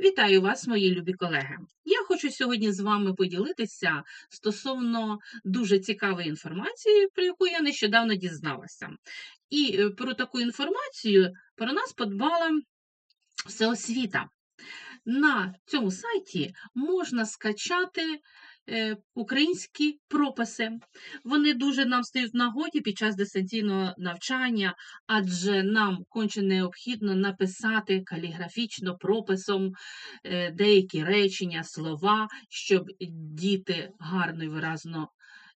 Вітаю вас, мої любі колеги. Я хочу сьогодні з вами поділитися стосовно дуже цікавої інформації, про яку я нещодавно дізналася. І е, про таку інформацію про нас подбала всеосвіта. На цьому сайті можна скачати українські прописи. Вони дуже нам стають в нагоді під час дистанційного навчання, адже нам конче необхідно написати каліграфічно прописом е, деякі речення, слова, щоб діти гарно і виразно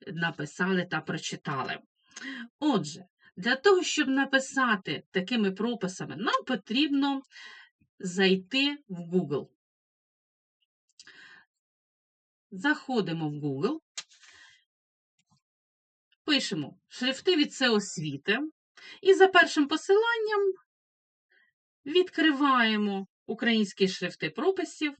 написали та прочитали. Отже, для того, щоб написати такими прописами, нам потрібно зайти в Google. Заходимо в Google, пишемо шрифти від освіти і за першим посиланням відкриваємо українські шрифти прописів.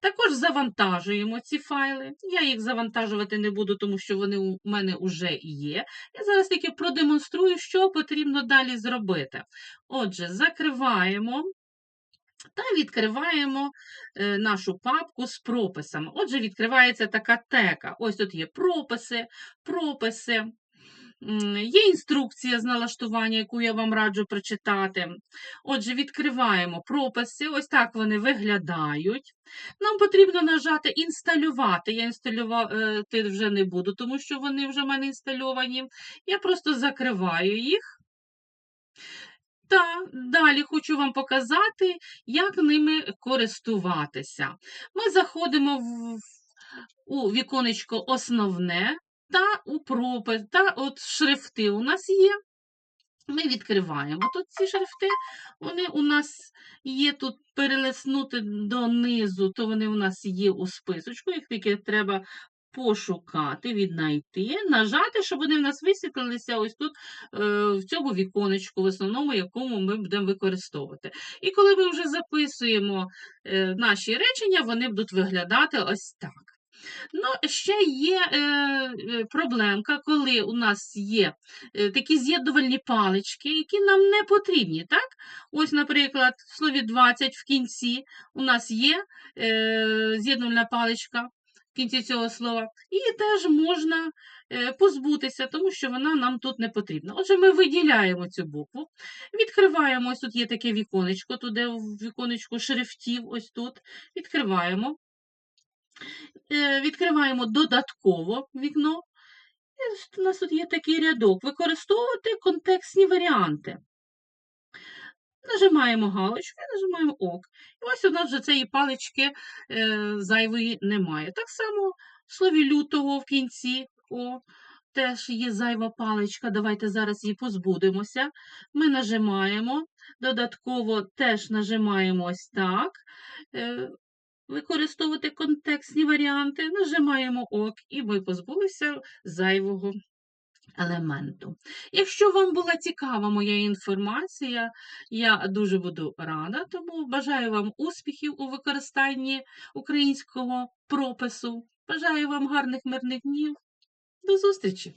Також завантажуємо ці файли. Я їх завантажувати не буду, тому що вони у мене вже є. Я зараз тільки продемонструю, що потрібно далі зробити. Отже, закриваємо та відкриваємо е, нашу папку з прописами. Отже, відкривається така тека. Ось тут є прописи, прописи. Є інструкція з налаштування, яку я вам раджу прочитати. Отже, відкриваємо прописи, ось так вони виглядають. Нам потрібно нажати інсталювати. Я інсталювати вже не буду, тому що вони вже в мене інстальовані. Я просто закриваю їх. Та далі хочу вам показати, як ними користуватися. Ми заходимо в, у віконечко основне та у пропис, та от шрифти у нас є. Ми відкриваємо тут ці шрифти, вони у нас є тут перелеснути донизу, то вони у нас є у списочку, їх тільки треба пошукати, віднайти, нажати, щоб вони в нас висвітлилися ось тут, е, в цьому віконечку, в основному, якому ми будемо використовувати. І коли ми вже записуємо е, наші речення, вони будуть виглядати ось так. Ну, ще є е, е, проблемка, коли у нас є такі з'єднувальні палички, які нам не потрібні. так? Ось, наприклад, в слові 20 в кінці у нас є е, з'єднувальна паличка кінці цього слова, і теж можна е, позбутися, тому що вона нам тут не потрібна. Отже, ми виділяємо цю букву, відкриваємо, ось тут є таке віконечко, туди віконечко шрифтів, ось тут, відкриваємо. Е, відкриваємо додатково вікно. І у нас тут є такий рядок. Використовувати контекстні варіанти. Нажимаємо галочку і нажимаємо ок. І ось у нас вже цієї палички е, зайвої немає. Так само в слові лютого в кінці о, теж є зайва паличка. Давайте зараз її позбудемося. Ми нажимаємо, додатково теж нажимаємо ось так. Е, Використовувати контекстні варіанти, нажимаємо ок, і ми позбулися зайвого елементу. Якщо вам була цікава моя інформація, я дуже буду рада, тому бажаю вам успіхів у використанні українського пропису. Бажаю вам гарних мирних днів. До зустрічі!